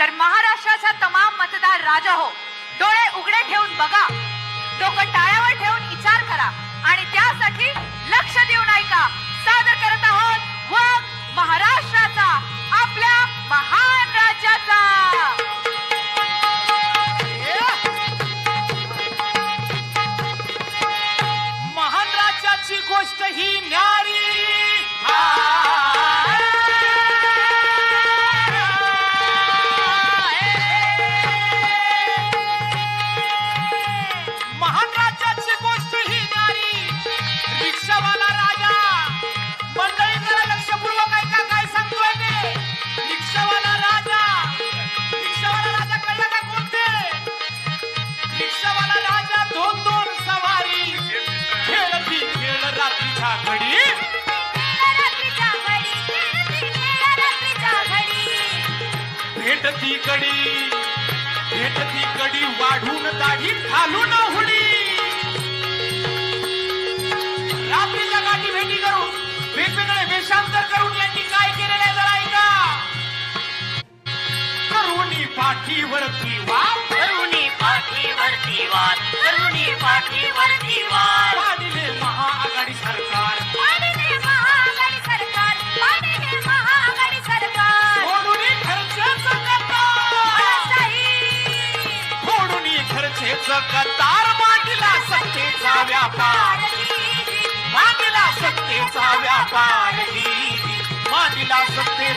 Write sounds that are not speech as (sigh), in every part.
तर महाराष्ट्राचा तमाम मतदार राजा हो. डोळे उघडे ठेवून बघा. डोकं टाळ्यावर ठेवून विचार करा. आणि त्यासाठी लक्ष देऊन ऐका. सादर करत आहोत व महाराष्ट्राचा आपल्या महान राज्याचा. भेटती कडी भेटती कडी वाढून दाढी घालून हुडी. रात्रीच्या गाठी भेटी करून वेगवेगळे वेषांतर करून यांनी काय केलेलं आहे जरा ऐका. करुणी पाठीवरती वाप करुणी पाठीवरती वार करुणी पाठीवरती वार. खर्चेच कतार मांडला सत्तेचा व्यापार. मांडला सत्तेचा व्यापार. मांडला सत्ते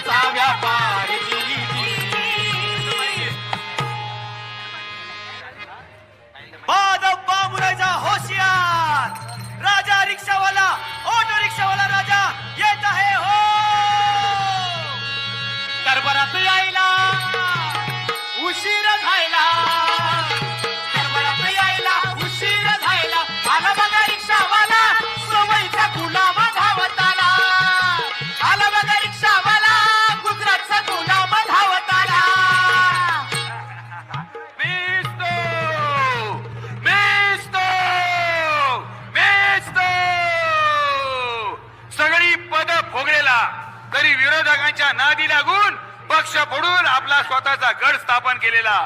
पक्ष फोडून आपला स्वतःचा गड स्थापन केलेला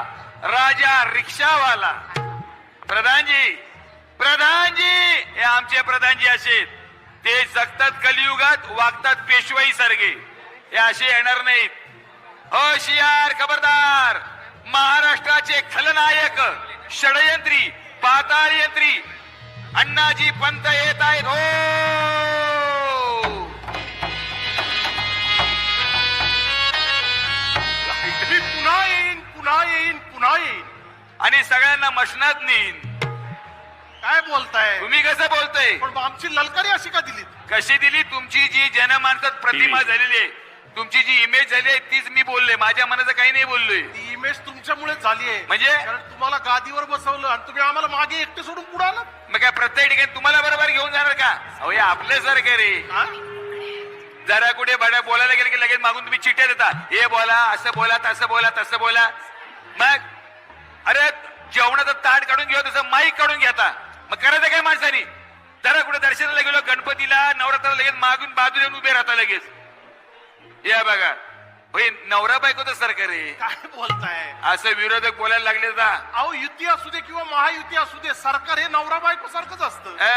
राजा रिक्षावाला. प्रधानजी प्रधानजी हे आमचे प्रधानजी असे ते जगतात कलियुगात वागतात पेशवाई सारखे हे असे येणार नाहीत. होशियार खबरदार. महाराष्ट्राचे खलनायक षडयंत्री पाताळयंत्री अण्णाजी पंत येत आहेत. हो! पुन्हा येईन आणि सगळ्यांना मशनात नेईन काय बोलताय? तुम्ही कसं बोलतय? पण आमची ललकारी अशी का दिली कशी दिली? तुमची जी जनमानसात प्रतिमा झालेली आहे तुमची जी इमेज झाली आहे तीच मी बोललोय. माझ्या मनाचं काही नाही बोललोय. ती इमेज तुमच्यामुळे झाली आहे. म्हणजे? कारण तुम्हाला गादीवर बसवलं आणि तुम्ही आम्हाला मागे एकटे सोडून पुढे आला मग काय प्रत्येक ठिकाणी तुम्हाला बरोबर घेऊन जाणार का? अहो हे आपलं सरकार आहे. जरा कुठे बड्या बोलायला गेलं की लगेच मागून तुम्ही चिठ्ठ्या देता. हे बोला असं बोला तसं बोला तसं बोला. मग? अरे जेवणाचं ताट काढून घेऊ तसं माईक काढून घेता मग करायचं काय माणसानी? जरा कुठे दर्शनाला गेलो गणपतीला नवरात्राला लगेच मागून बाजूला येऊन उभे राहता लगेच. या बघा. होय नवरा बायकोचं सरकार आहे. काय बोलताय? असं विरोधक बोलायला लागले का अहो युती असू दे किंवा महायुती असू दे सरकार हे नवरा बायको सारखंच असतं. अ,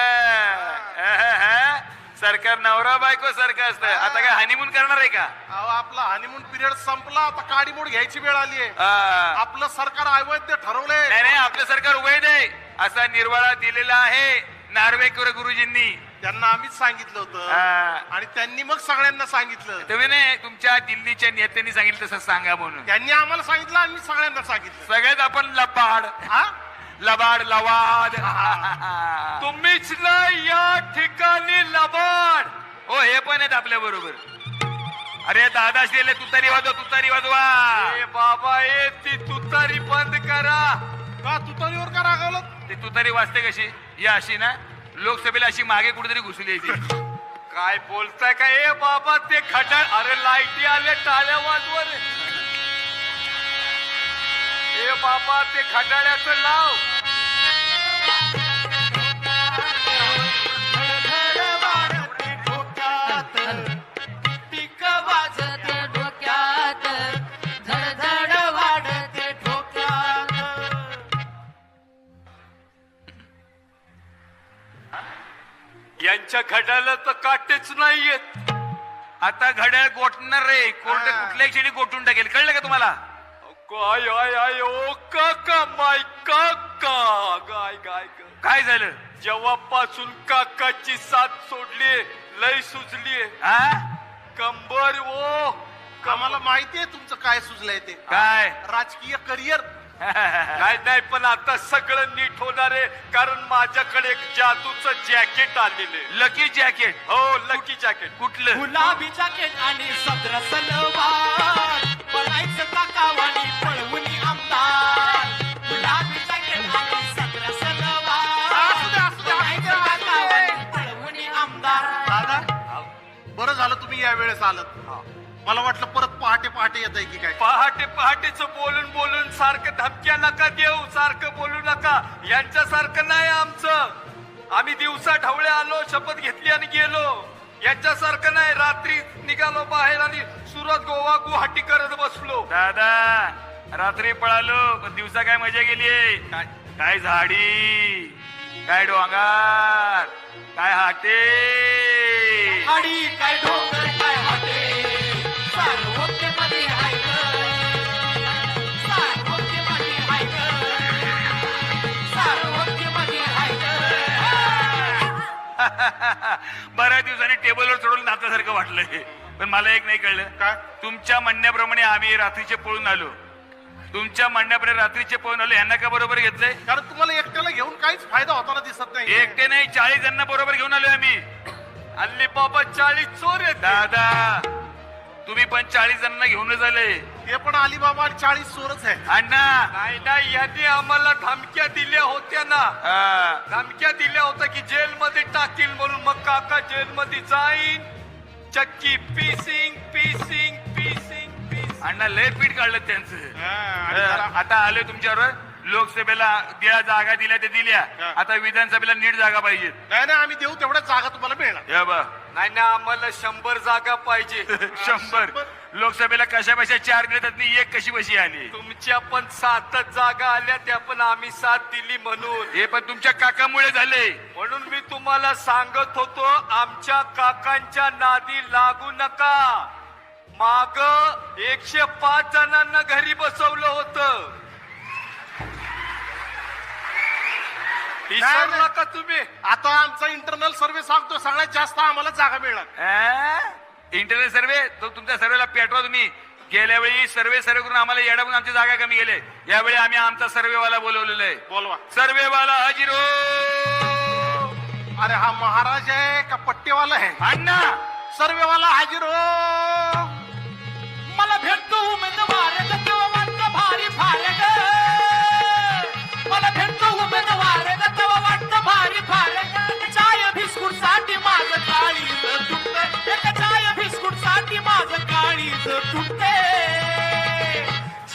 अ, अ, सरकार नवरा बायको सारखं असतं. आता काय हनीमून करणार आहे का? अहो आपला हनीमून पिरियड संपला. आता काडीमोड घ्यायची वेळ आली आहे. आ, आपलं सरकार अवैध ठरवलंय. नाही नाही आपलं सरकार वैध आहे. असा निर्वाळा दिलेला आहे नार्वेकर गुरुजींनी. त्यांना आम्हीच सांगितलं होतं. आणि त्यांनी मग सगळ्यांना सांगितलं. तुम्ही नाही तुमच्या दिल्लीच्या नेत्यांनी सांगितलं तसं सांगा म्हणून. त्यांनी आम्हाला सांगितलं मी सगळ्यांना सांगितलं. सगळ्यात आपण लबाड हा? लबाड लवाद. (laughs) तुम्हीच ना या ठिकाणी लबाड. हो हे पण आहेत आपल्या बरोबर. अरे दादा शिले तुतारी वाजवा तुतारी वाजवा. बाबा ए ती तुतारी बंद करा. का तुतारीवर का रागावलं? ते तुतारी वाजते कशी? या अशी ना लोकसभेला अशी मागे कुठेतरी घुसली आहे ती काय बोलताय का ए बाबा ते खटाळ अरे लाईटी आले टाळ्या वाजवर हे बाबा ते खटाड्याचं लाव यांच्या घड्याला तर काटेच नाहीयेत. आता घड्याळ गोठणार रे. कोणत्या कुठल्या क्षणी गोठून टाकेल. कळलं का तुम्हाला? काय आय आय ओ काका माय काका. गाय गाय ग. काय झालं? जेव्हापासून काकाची साथ सोडली लय सुचली हा कंबर ओ आम्हाला माहिती आहे तुमचं काय सुचलंय ते. काय? राजकीय करिअर. (laughs) काय नाही पण आता सगळं नीट होणार आहे कारण माझ्याकडे एक जादूचं जॅकेट आलेले लकी जॅकेट? हो लकी जॅकेट. कुठलं? गुलाबी जॅकेट आणि सदर सलवार झालं तुम्ही या वेळेस आलत मला वाटलं परत पहाटे पहाटे येत आहे की काय? पहाटे पहाटेच बोलून बोलून सारखं धमक्या नका देऊ सारखं बोलू नका. यांच्यासारखं नाही आमचं. आम्ही दिवसा ढवळे आलो शपथ घेतली आणि गेलो. यांच्यासारखं नाही. रात्री निघालो बाहेर आणि सुरत गोवा गुवाहाटी करत बसलो. दादा रात्री पळालो. पण दिवसा काय मजा गेली? काय झाडी? काय डोंगर? काय हाटे? आणि काय डोंगर काय हाटे? (laughs) बऱ्याच दिवसांनी टेबलवर चढून नात्यासारखं वाटलंय पण मला एक नाही कळलं. काय? तुमच्या म्हणण्याप्रमाणे आम्ही रात्रीचे पळून आलो. तुमच्या म्हणण्याप्रमाणे रात्रीचे पळून आलो यांना का बरोबर घेतलंय? कारण तुम्हाला घेऊन काहीच फायदा होताना दिसत नाही. एकटे नाही चाळीस जणांना बरोबर घेऊन आलोय आम्ही. हल्ली बाबा चाळीस चोर आहेत. दादा तुम्ही पण चाळीस जणांना घेऊनच आले ते पण अलिबाबा आणि चाळीस चोरच आहे अण्णा. नाही नाही यांनी आम्हाला धमक्या दिल्या होत्या ना. हा. धमक्या दिल्या होत्या की जेलमध्ये टाकील म्हणून मग काका जेलमध्ये जाईन. चक्की पीसिंग पीसिंग पीसिंग पीसिंग. अण्णा लय पीठ काढलं त्यांचं. हा, आणि जरा- अं, आता आलोय तुमच्यावर. लोकसभेला ज्या जागा दिल्या त्या दिल्या. हा. आता विधानसभेला नीट जागा पाहिजेत नाही नाही आम्ही देऊ तेवढ्या जागा तुम्हाला मिळणार. हे बघ. नाही ना आम्हाला शंभर जागा पाहिजे. (laughs) शंभर. लोकसभेला कशा बशा चार दिले त्यातली एक कशी बशी आली? तुमच्या पण सातच जागा आल्या त्या पण आम्ही साथ दिली म्हणून. हे पण तुमच्या काकामुळे झाले. म्हणून मी तुम्हाला सांगत होतो आमच्या काकांच्या नादी लागू नका. माग एकशे पाच जणांना घरी बसवलं होतं. विसरू नाही. नका तुम्ही. आता आमचा इंटरनल सर्व्हे सांगतो सगळ्यात जास्त आम्हाला जागा मिळणार. इंटरनेट सर्वे तो तुमच्या सर्वेला पेटवा तुम्ही. गेल्या वेळी सर्वे सर्वे करून आम्हाला येडा म्हणून आमची जागा कमी गेले यावेळी आम्ही आमचा सर्वेवाला बोलवलेला आहे. बोलवा. सर्वेवाला हजिरो! अरे हा महाराज आहे का पट्टेवाला आहे? अण्णा! सर्वेवाला हाजीर! हो मला भेटतो उमेदवार.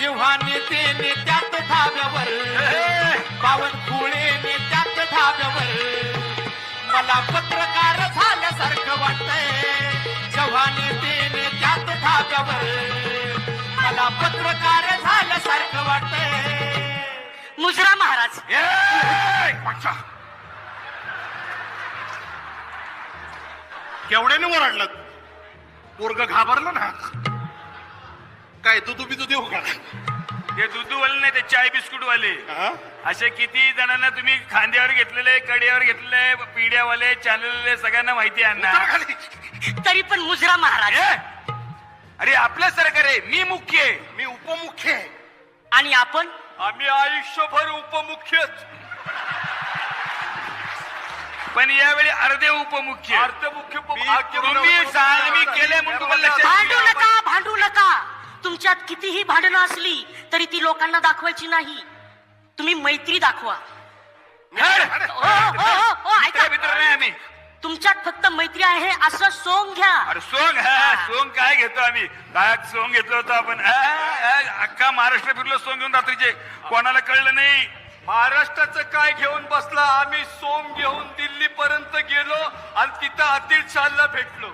जेव्हा नेते नेत्यात धाब्यावर. बावनकुळे नेत्यात धाब्यावर. मला पत्रकार झाल्यासारखं वाटतंय. जेव्हा नेते नेत्यात धाब्यावर. मला पत्रकार झाल्यासारखं वाटतंय. मुजरा महाराज! केवढ्याने ओरडलं? पोरग घाबरलं ना. काय दुधू बिदू देऊ का? ते दुधूवाले नाही ते चाय बिस्कुट वाले हा? असे किती जणांना तुम्ही खांद्यावर घेतलेले कड्यावर घेतलेले पिढ्यावाले चॅनलवाले सगळ्यांना माहिती आहे उतर अण्णा खाली. तरी पण मुजरा महाराज! अरे आपलं सरकार आहे मी मुख्य आहे मी उपमुख्य आहे. आणि आपण? आम्ही आयुष्यभर उपमुख्यच पण यावेळी अर्धे उपमुख्य. अर्थमुख्य मी- तुम्ही सांग मी केलंय म्हणून तुम्हाला लक्षात भांडू. नका भांडू नका. तुमच्यात कितीही भांडणं असली तरी ती लोकांना दाखवायची नाही. तुम्ही मैत्री दाखवा. हड! ओ, ओ, ओ, ओ, ऐका. मित्र मित्र नाही आम्ही. तुमच्यात फक्त मैत्री आहे असं सोंग घ्या. अरे सोंग हा सोंग काय घेतो आम्ही? काय सोंग घेतलं होतं आपण. हा, हा, अख्खा महाराष्ट्र फिरलो सोंग घेऊन रात्रीचे. कोणाला कळलं नाही? महाराष्ट्राचं काय घेऊन बसला? आम्ही सोम घेऊन दिल्ली पर्यंत गेलो आणि तिथं आदिल शहाला भेटलो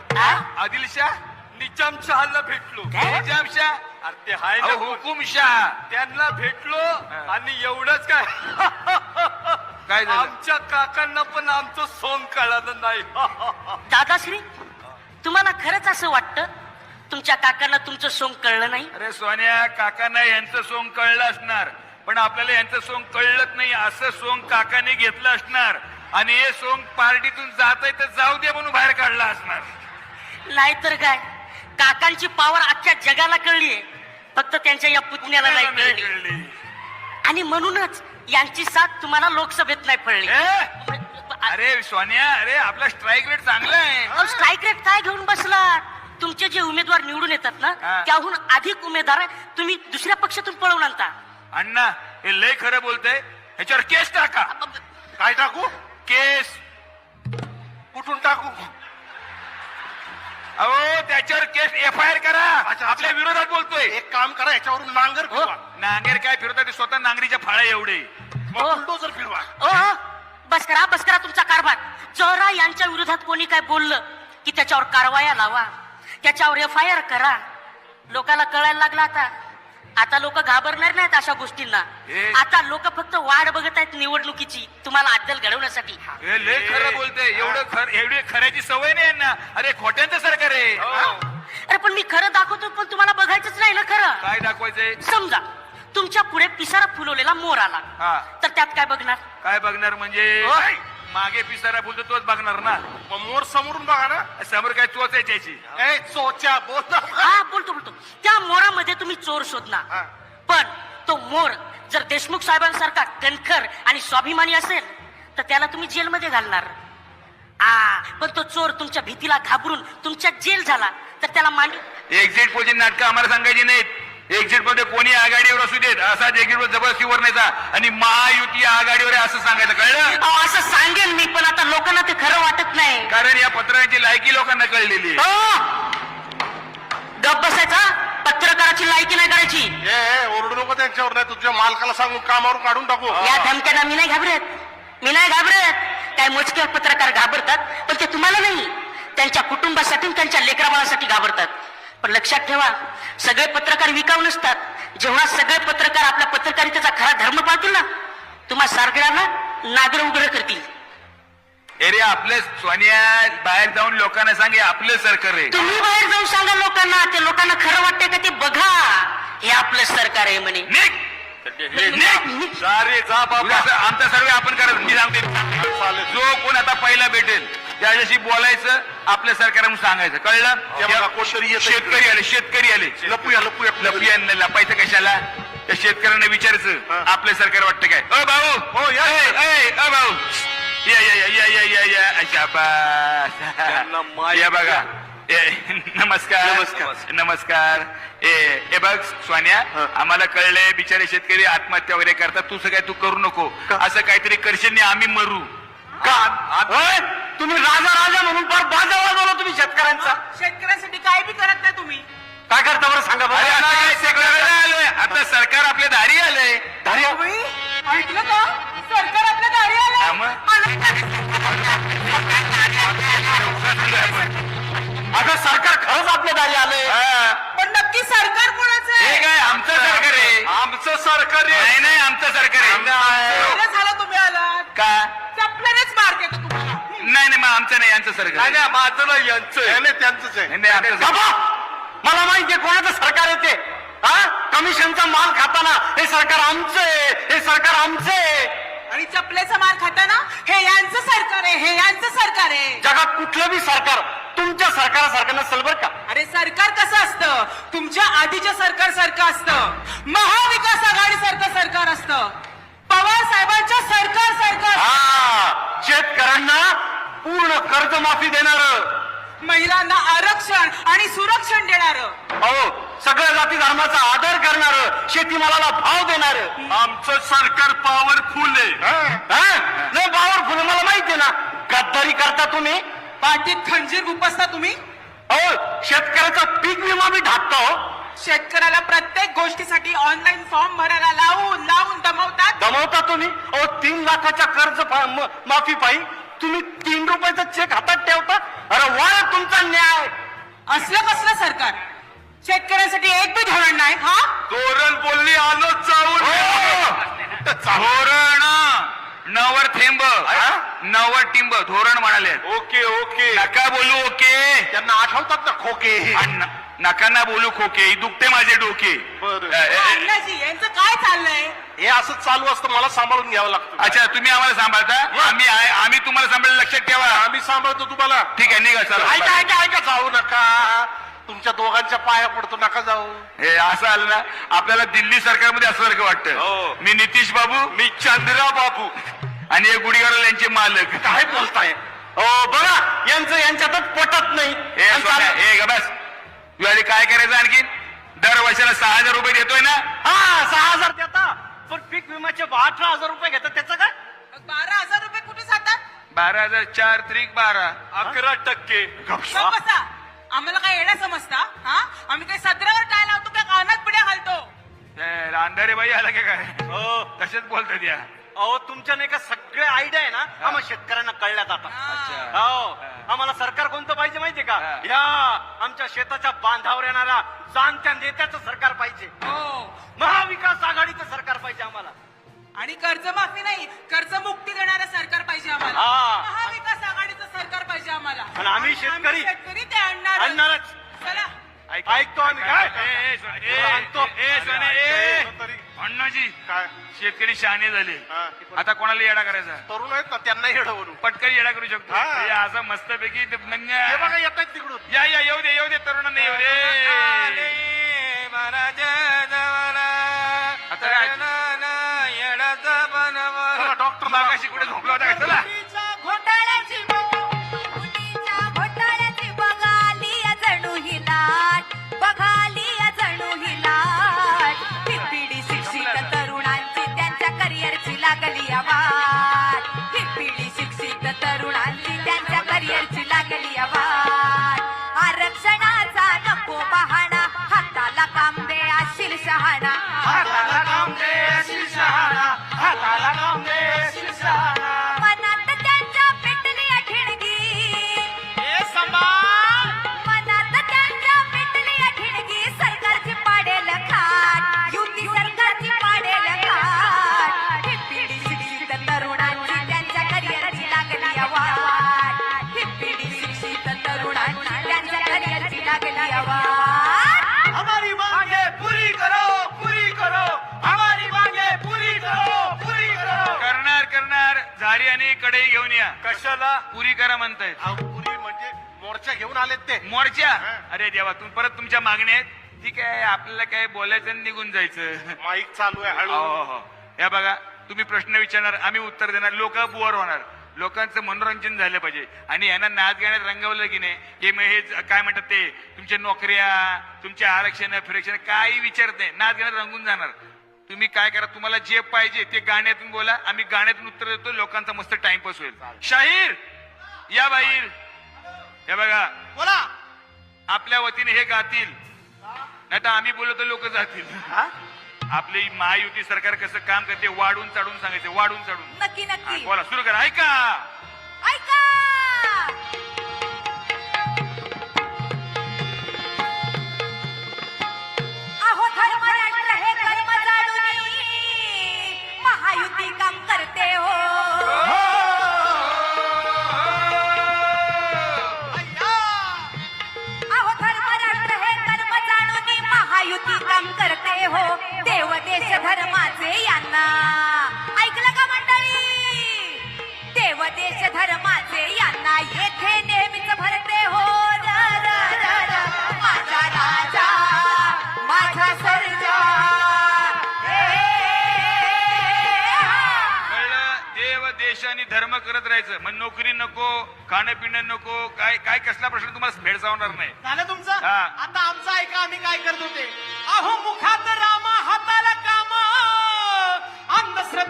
आदिलशाह? निजाम शहाला भेटलो. निजामशाह अरे ते हाय ना अहो, कोण? हुकुमशाह त्यांना भेटलो आणि एवढंच काय? काय झालं? आमच्या काकांना पण आमचं सोंग कळालं नाही. दादाश्री तुम्हाला खरंच असं वाटतं? तुमच्या काकांना तुमचं सोंग कळलं नाही? अरे सोन्या काकांना यांचं सोंग कळलं असणार. पण आपल्याला यांचं सोंग कळलंच नाही. असं सोंग काकाने घेतलं असणार. आणि हे सोंग पार्टीतून जात आहे तर जाऊ दे म्हणून बाहेर काढला असणार. नाहीतर काय? काकांची पावर अख्ख्या जगाला कळलीये फक्त त्यांच्या या पुतण्याला नाही कळली. कळली. आणि म्हणूनच यांची साथ तुम्हाला लोकसभेत नाही पडली. ए? अरे सोन्या अरे आपला स्ट्राईक रेट चांगला आहे. स्ट्राईक रेट काय घेऊन बसला तुमचे जे उमेदवार निवडून येतात ना हा. त्याहून अधिक उमेदवार तुम्ही दुसऱ्या पक्षातून पळवून आणता. अण्णा हे लय खरं बोलतय. ह्याच्यावर केस टाका. काय टाकू? केस. कुठून टाकू? अहो त्याच्यावर केस एफ आय आर करा. अच्छा. आपल्या विरोधात बोलतोय. एक काम करा याच्यावरून नांगर फिरवा. नांगेर काय फिरवतात ते स्वतः नांगरीच्या फाळ्या एवढे. मग हो. बुलडोजर फिरवा. ओ हो, बस करा बस करा तुमचा कारभार. जरा यांच्या विरोधात कोणी काय बोललं की त्याच्यावर कारवाया लावा. त्याच्यावर एफ आय आर करा. लोकाला कळायला लागला आता. आता लोक घाबरणार नाहीत अशा गोष्टींना. हे- आता लोक फक्त वाढ बघत आहेत निवडणुकीची. तुम्हाला अद्दल घडवण्यासाठी. हे लय खरं बोलतोय. एवढं खर एवढी खऱ्याची सवय नाही यांना. अरे खोट्यांचं सरकार आहे. अरे पण मी खरं दाखवतो पण तुम्हाला बघायचंच नाही ना खरं. काय दाखवायचंय? समजा तुमच्यापुढे पिसारा फुलवलेला मोर आला. हा. तर त्यात काय बघणार? काय बघणार म्हणजे? ओय. मागे पिसारा बोलतो तोच बघणार ना. मग मोर समोरून बघा ना समोर काय चोच आहे त्याची. ए चोच्या बोल. ना. हा बोलतो बोलतो. त्या मोरामध्ये तुम्ही चोर हा. शोधणार पण तो मोर जर देशमुख साहेबांसारखा कणखर आणि स्वाभिमानी असेल तर त्याला तुम्ही जेलमध्ये घालणार. आ पण तो चोर तुमच्या भीतीला घाबरून तुमच्या जेल झाला तर त्याला मांडी एक्झिट पोलची नाटकं आम्हाला सांगायची नाहीत. एक्झिटमध्ये कोणी आघाडीवर असू देत असाच एक्झिट वर जबरदस्तीवर नाहीचा आणि महायुती आघाडीवर आहे असं सांगायचं कळलं? अहो, असं सांगेन मी पण आता लोकांना ते खरं वाटत नाही. कारण या पत्रांची लायकी लोकांना कळलेली आहे. हो! गप बसायचा पत्रकाराची लायकी नाही करायची. ए ए, ओरडू नको त्यांच्यावर नाही तुझ्या मालकाला सांगून कामावरून काढून टाकू. या धमक्यांना मी नाही घाबरत. मी नाही घाबरत. काय मोजके पत्रकार घाबरतात पण ते तुम्हाला नाही. त्यांच्या कुटुंबासाठी आणि त्यांच्या लेकराबाळासाठी घाबरतात. पण लक्षात ठेवा सगळे पत्रकार विकाऊ नसतात. जेव्हा सगळे पत्रकार आपल्या पत्रकारितेचा खरा धर्म पाळतील ना तुम्हा सगळ्यांना नागर उघड करतील. अरे आपलं सोनिया बाहेर जाऊन लोकांना सांगे आपलं सरकार आहे. तुम्ही बाहेर जाऊन सांगा लोकांना ते लोकांना खरं वाटतंय का ते बघा. हे आपलं सरकार आहे म्हणे. निघ! निघ. जा असं आमचा सर्वे आपण करत मी सांगते. जो कोण आता पहिला भेटेल त्याच्याशी बोलायचं आपल्या सरकार म्हणून सांगायचं. कळलं. शेतकरी आले शेतकरी आले. लपूया लपूया लपिया लपायचं कशाला? त्या शेतकऱ्यांना विचारायचं. हा. आपलं सरकार वाटतं काय? अ भाऊ! हो, अ भाऊ! या या या या या या या. बघा. नमस्कार. नमस्कार. नमस्कार. ए ए बघ स्वान्या. आम्हाला कळलंय बिचारे शेतकरी आत्महत्या वगैरे करतात. तू काय तू करू नको. असं काहीतरी करशील आम्ही मरू. होय? तुम्ही राजा राजा म्हणून फार बाजा वाजवला तुम्ही शेतकऱ्यांचा. शेतकऱ्यांसाठी काय बी करत नाही तुम्ही. काय करता बरं सांगा अरे आता काय सरकारला आलोय. आता सरकार आपल्या दारी आलंय. धारी ऐकलं का? सरकार आपल्या दारी मग? आता सरकार खरंच आपल्या दारी आलंय. हा. पण नक्की सरकार कोणाचं हे काय आमचं सरकार आहे? आमचं सरकार आहे. नाही नाही आमचं सरकार आहे. मग आमचं नाही यांचं सरकार नाही. नाही, माझं नाही यांचं आहे. नाही, त्यांचंच आहे. नाही, नाही, आमचं सरकार. बाबा मला माहितीये कोणाचं सरकार येते हा? कमिशनचा माल खाताना हे सरकार आमचं आहे. हे सरकार आमचं आहे. आणि चपलेचा मार खाताना हे यांचं सरकार आहे हे यांचं सरकार आहे. जगात कुठलं बी सरकार तुमच्या सरकारासारखं नसेल बरं का? अरे सरकार कसं असतं? तुमच्या आधीच्या सरकार सारखं असतं. महाविकास आघाडी सारखं सरकार असतं. पवार साहेबांच्या सरकार सारखं हा शेतकऱ्यांना पूर्ण कर्जमाफी देणार. महिलांना आरक्षण आणि सुरक्षण देणार. अहो सगळ्या जाती धर्माचा आदर करणार शेतीमालाला भाव देणार. आमचं सरकार पॉवरफुल आहे. नाही पॉवरफुल मला माहितीये ना. गद्दारी करता तुम्ही? पाठीत खंजीर गुपसता तुम्ही? अहो शेतकऱ्याचा पीक विमा बी ढाकता. हो शेतकऱ्याला प्रत्येक गोष्टीसाठी ऑनलाईन फॉर्म भरायला लावून लावून दमवतात. दमवता तुम्ही? अहो तीन लाखाच्या कर्ज म- माफी पायी तुम्ही तीन रुपयाचा चेक हातात ठेवता? अरे वा तुमचा न्याय. असलं कसलं सरकार? शेतकऱ्यांसाठी एक बी धोरण नाही हा? धोरण बोलली आलो चावून धोरण! न नवर थेंब हा? नवर टिंब धोरण म्हणाले ओके ओके. नका बोलू ओके? त्यांना आठवतात ना खोके. नका ना बोलू खोके दुखते माझे डोके. बरं. अ, अ, अ, अण्णाजी यांचं काय चाललंय? हे असं चालू असतं मला सांभाळून घ्यावं लागतं. अच्छा तुम्ही आम्हाला सांभाळता? आम्ही आहे- आम्ही तुम्हाला सांभाळ लक्षात ठेवा. आम्ही सांभाळतो तुम्हाला. ठीक आहे निघा चला. ऐका ऐका ऐका जाऊ नका. तुमच्या दोघांच्या पाया पडतो नका जाऊ. हे असं आलं ना आपल्याला दिल्ली सरकारमध्ये असल्यासारखं हो. वाटतं. मी नितीश बाबू मी चंद्रा बाबू. आणि हे गुढीगाडा यांचे मालक. काय बोलताय? हो बघा. यांचं यांच्यातच पटत नाही. हे आणि सोन्या, चाल- हे ग बस. तू आधी काय करायचं आणखी दर वर्षाला सहा हजार रुपये देतोय ना? हा सहा हजार देता. पण पीक विम्याचे अठरा हजार रुपये घेतात त्याचं काय? बारा हजार रुपये कुठे जातात? बारा हजार चार त्रिक बारा. अकरा टक्के. बसा. आम्हाला काय येणं समजता? हा? आम्ही काही सदरावर काय लावतो काय कानात पिढ्या घालतो? अंधारे बाई आला का काय? हो. तसेच बोलतात या अहो तुमच्या नाही का सगळे आयडिया आहे ना? आम्हाला शेतकऱ्यांना कळल्यात आता. हो. आम्हाला सरकार कोणतं पाहिजे माहितीये का? हा. या आमच्या शेताच्या बांधावर येणारा जाणत्या नेत्याचं सरकार पाहिजे. हो. महाविकास आघाडीचं सरकार पाहिजे आम्हाला. आणि कर्जमाफी नाही कर्जमुक्ती देणारं सरकार पाहिजे आम्हाला. हा. महाविकास आघाडीचं सरकार पाहिजे आम्हाला. आणि आम्ही शेतकरी. ते आणणार. आणणारच. चला. ऐक- ऐकतो आम्ही. काय? आणतो. अण्णाजी काय? शेतकरी शहाणे झाले. हा. आता कोणाला येडा करायचा? तरुण आहेत ना त्यांना येडवरून पटकन येडा करू शकतो. हा. हे असं मस्तपैकी ते हे नंग्या- बघा येत आहेत तिकडून. या या येऊ दे येऊ दे तरुणांना येऊ दे. आता काय? चला, डॉक्टर मागाशी कुठे झोपला होता? घेऊन या. कशाला? पुरी करा म्हणतायत. अहो, पुरी म्हणजे मोर्चा घेऊन आलेत ते. मोर्चा? अरे देवा तुम्ही परत तुमच्या मागण्या आहेत? ठीक आहे आपल्याला काय बोलायचं आणि निघून जायचं. माईक चालू आहे हो, हो, हळू हो. या बघा तुम्ही प्रश्न विचारणार आम्ही उत्तर देणार. लोक बोर होणार. लोकांचं मनोरंजन झालं पाहिजे. आणि यांना नाच गाण्यात रंगवलं की नाही हे मग हे ज- काय म्हणतात ते? तुमच्या नोकऱ्या तुमचे आरक्षण फिरक्षण काही विचारत नाही. नाच गाण्यात रंगून जाणार. तुम्ही काय करा तुम्हाला जे पाहिजे ते गाण्यातून बोला. आम्ही गाण्यातून उत्तर देतो लोकांचा मस्त टाइमपास होईल. शाहीर! या बाहेर हे बघा. बोला. आपल्या वतीने हे गातील. नाही तर आम्ही बोललो तर लोक जातील. आपली महायुती सरकार कसं काम करते वाढून चढून सांगायचे वाढून चढून. नक्की नक्की. बोला सुरू करा. ऐका! ऐका!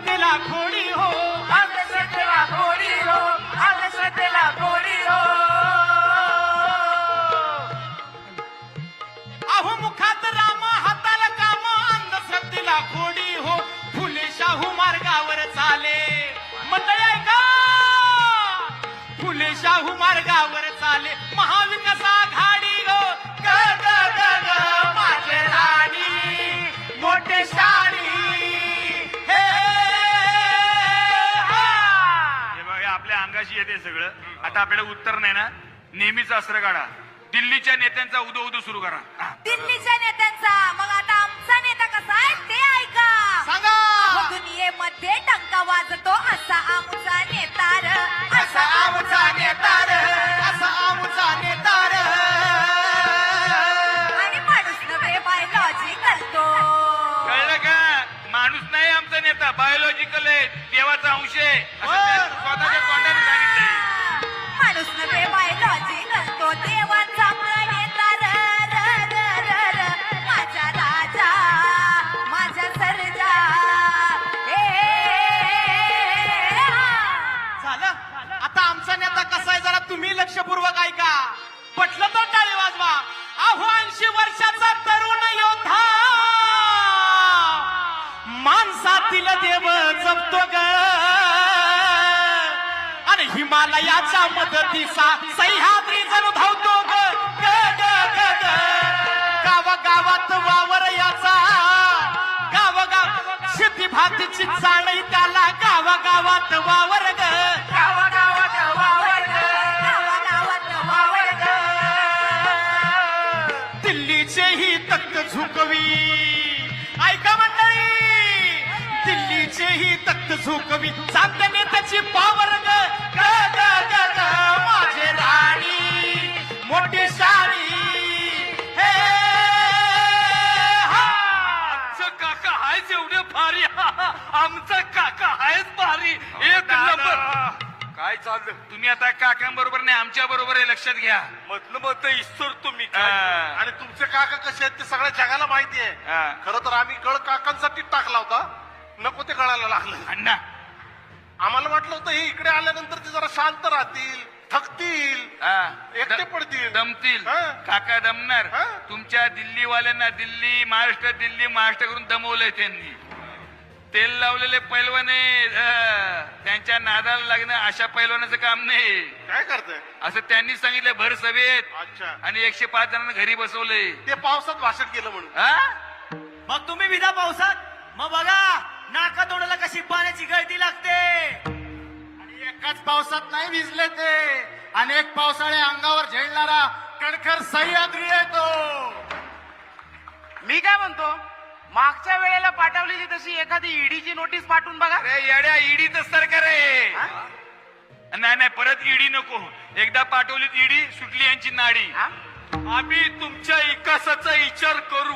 अंधश्रद्धेला खोडी हो अंधश्रद्धेला खोडी हो अंधश्रद्धेला खोडी हो. अहो मुखात राम हाताला काम अंधश्रद्धेला खोडी हो. फुले शाहू मार्गावर चाले. मंडळी ऐका. फुले शाहू मार्गावर चाले. महाविकास आघाडी ते सगळं. आता आपल्याला उत्तर नाही ना? नेहमीच अस्त्र काढा. दिल्लीच्या नेत्यांचा उदो उदो सुरू करा. दिल्लीच्या नेत्यांचा. मग आता आमचा नेता कसा आहे ते ऐका. सांगा. अहो, दुनियेमध्ये टंका वाजतो असा आमचा नेता र. असा आमचा नेता रे, हिमालयाच्या मदतीचा सह्याद्री जण धावतो गाव गावात वावर याचा गावागाव शेती भातीची चाळी त्याला गावागावात वावर ग. गाव गावात तक्त झुकवी. ऐका मंडळी दिल्लीचे ही तक्त झुकवी. चांदणे त्याची पावर ग आमचं काका आहेच भारी एक नंबर. काय चाललं? तुम्ही आता काकांबरोबर नाही आमच्या बरोबर आहे लक्षात घ्या. म्हटलं मग ते ईश्वर तुम्ही हा. आणि तुमचे काका कसे आहेत ते सगळ्या जगाला माहिती हा. आहे खरं तर आम्ही कळ काकांसाठी टाकला होता. नको ते कळायला लागलं. अण्णा. आम्हाला वाटलं होतं हे इकडे आल्यानंतर ते जरा शांत राहतील थकतील हा. एकटे द- पडतील. दमतील. हा. काका दमणार. हा. तुमच्या दिल्लीवाल्यांना दिल्ली महाराष्ट्र दिल्ली महाराष्ट्र करून दमवलंय त्यांनी. तेल लावलेले पैलवाने त्यांच्या नादाला लागणं अशा पैलवानाचं काम नाही. काय करताय? असं त्यांनी सांगितलं भर सभेत अच्छा. आणि एकशे पाच जणांना घरी बसवलंय. ते पावसात भाषण केलं म्हणून. हा? मग तुम्ही विधा पावसात? मग बघा नाका तोंडाला कशी पाण्याची गळती लागते. आणि एकाच पावसात नाही भिजले ते. अनेक पावसाळे अंगावर झेलणारा कणखर सह्याद्री येतो मी काय म्हणतो? मागच्या वेळेला पाठवलेली तशी एखादी ईडीची नोटीस पाठवून बघा. अरे येड्या ईडीच सरकार आहे. नाही नाही परत ईडी नको. एकदा पाठवली ईडी सुटली यांची नाडी. हा? आम्ही तुमच्या विकासाचा विचार करू.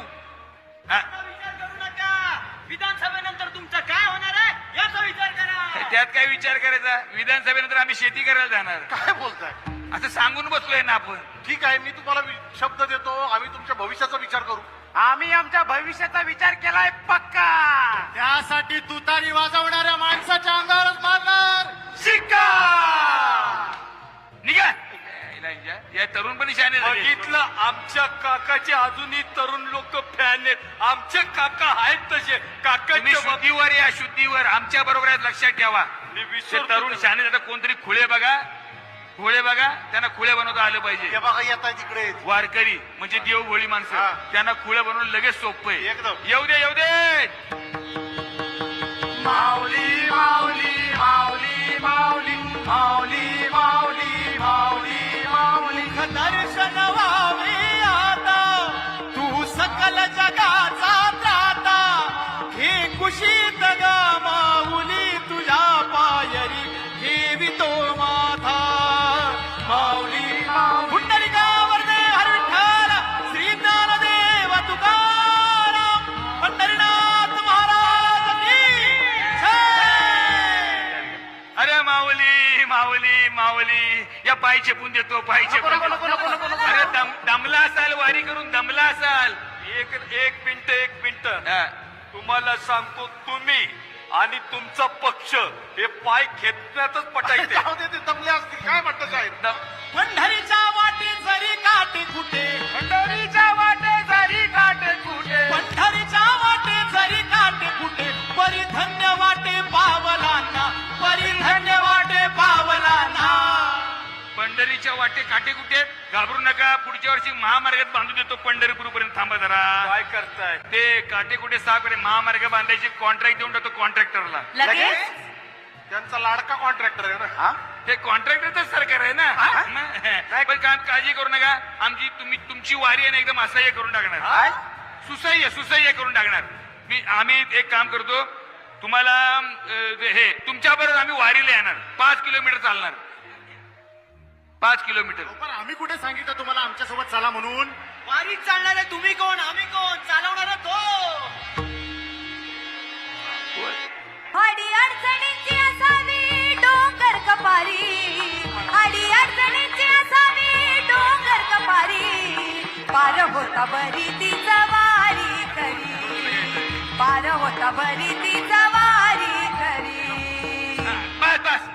हा, विचार करू नका. विधानसभेनंतर तुमचं काय होणार आहे याचा विचार करा. त्यात काय विचार करायचा? विधानसभेनंतर आम्ही शेती करायला जाणार. काय बोलताय? असं सांगून बसलोय ना आपण. ठीक आहे मी तुम्हाला वि- शब्द देतो. आम्ही तुमच्या भविष्याचा विचार करू. आम्ही आमच्या भविष्याचा विचार केलाय पक्का. त्यासाठी तुतारी वाजवणाऱ्या माणसाच्या अंगावरच मारणार. शिक्का! निघा. यायला या- तरुणपणी शाने. बघितलं आमच्या काकाचे अजूनही तरुण लोक फॅन आहेत. आमचे काका आहेत तसे. बाबतीत शुद्धीवर या शुद्धीवर. आमच्या बरोबर आहेत लक्षात ठेवा. तरुण तर. शाने आता कोणतरी खुळे बघा. खुळे बघा त्यांना खुळे बनवता आलं पाहिजे. हे बघा येत आहे तिकडे वारकरी म्हणजे देवभोळी माणसं. हा. त्यांना खुळे बनवून लगेच सोपं आहे. एकदम. येऊ दे येऊ दे! माऊली माऊली या पाय चेपून देतो पाय चेपून देतो. अरे दम दमला असाल वारी करून दमला असाल. एक एक मिनिट एक मिनिट. तुम्हाला सांगतो तुम्ही आणि तुमचा पक्ष हे पाय खेचण्यातच पटायचे. (laughs) ते दमले असतील. काय म्हणतं साहेब? दम- पंढरीच्या वाटे काटे कुठे? घाबरू नका. पुढच्या वर्षी महामार्गात बांधू देतो. पंढरपूर पर्यंत थांबा जरा. काय करताय? ते काटे कुठे? साकडे महामार्ग बांधायची कॉन्ट्रॅक्ट देऊन टाकतो कॉन्ट्रॅक्टरला लगेच? त्यांचा लाडका कॉन्ट्रॅक्टर आहे ना? हे? कॉन्ट्रॅक्टरच सरकार आहे ना? पण का- काळजी करू नका. आमची तुम्ही तुमची वारी आहे ना एकदम असह्य करून टाकणार. सुसह्य सुसह्य करून टाकणार. मी आम्ही एक काम करतो. तुम्हाला हे तुमच्या बरोबर आम्ही वारीला येणार. पाच किलोमीटर चालणार. पाच किलोमीटर. पण आम्ही कुठे सांगितलं तुम्हाला आमच्यासोबत चला म्हणून? वारीत चालणारे तुम्ही कोण? आम्ही कोण? चालवणारा तो. अडी अडचणीची असावी डोंगर कपारी. अडी अडचणीची असावी डोंगर कपारी. पार होता बरी ती जवारी खरी. पार होता बरी ती जवारी खरी. बस बस.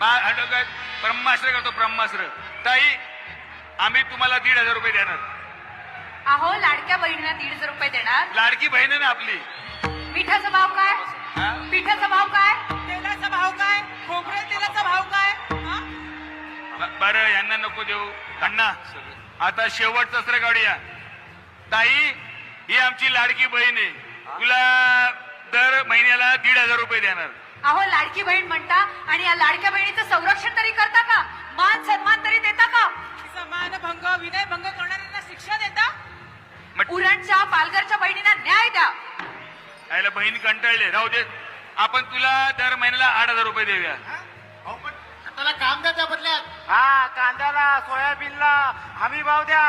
बा- अडोगत ब्रह्मास्त्र करतो ब्रह्मास्त्र. ताई आम्ही तुम्हाला दीड हजार रुपये देणार. अहो लाडक्या बहिणीला दीड हजार रुपये देणार. लाडकी बहीण आहे ना आपली. पिठाचा भाव काय? हा? पिठाचा भाव काय? तेलाचा भाव काय? खोबरे तेलाचा भाव काय? हा? ब- बरं यांना नको देऊ. अण्णा आता शेवटचं सर काढूया. ताई ही आमची लाडकी बहीण आहे. तुला दर महिन्याला दीड हजार रुपये देणार. अहो लाडकी बहीण म्हणता आणि या लाडक्या बहिणीचं याला बहीण कंटाळले. राहू दे. आपण तुला दर महिन्याला आठ हजार रुपये देऊया. त्याला काम द्या त्या बदल्यात. हा कांद्याला सोयाबीनला हमी भाव द्या.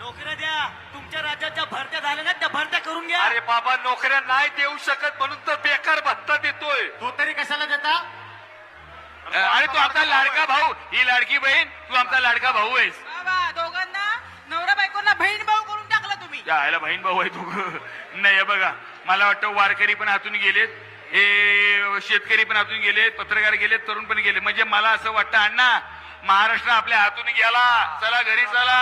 नोकऱ्या द्या. तुमच्या राज्याच्या भरत्या झाल्या ना त्या भरत्या करून घ्या. अरे बाबा नोकऱ्या नाही देऊ शकत म्हणून तर बेकार भत्ता देतोय. तो तरी कशाला देता? अरे तू आमचा लाडका भाऊ. ही लाडकी बहीण तू आमचा लाडका भाऊ आहेस. बाबा दोघांना नवरा बायकोंना बहीण भाऊ करून टाकला तुम्ही. यायला बहीण भाऊ आहे तू. नाही हे बघा. मला वाटतं वारकरी पण हातून गेलेत. हे शेतकरी पण हातून गेलेत पत्रकार गेलेत तरुण पण गेले म्हणजे मला असं वाटतं अण्णा महाराष्ट्र आपल्या हातून गेला. चला घरी चला.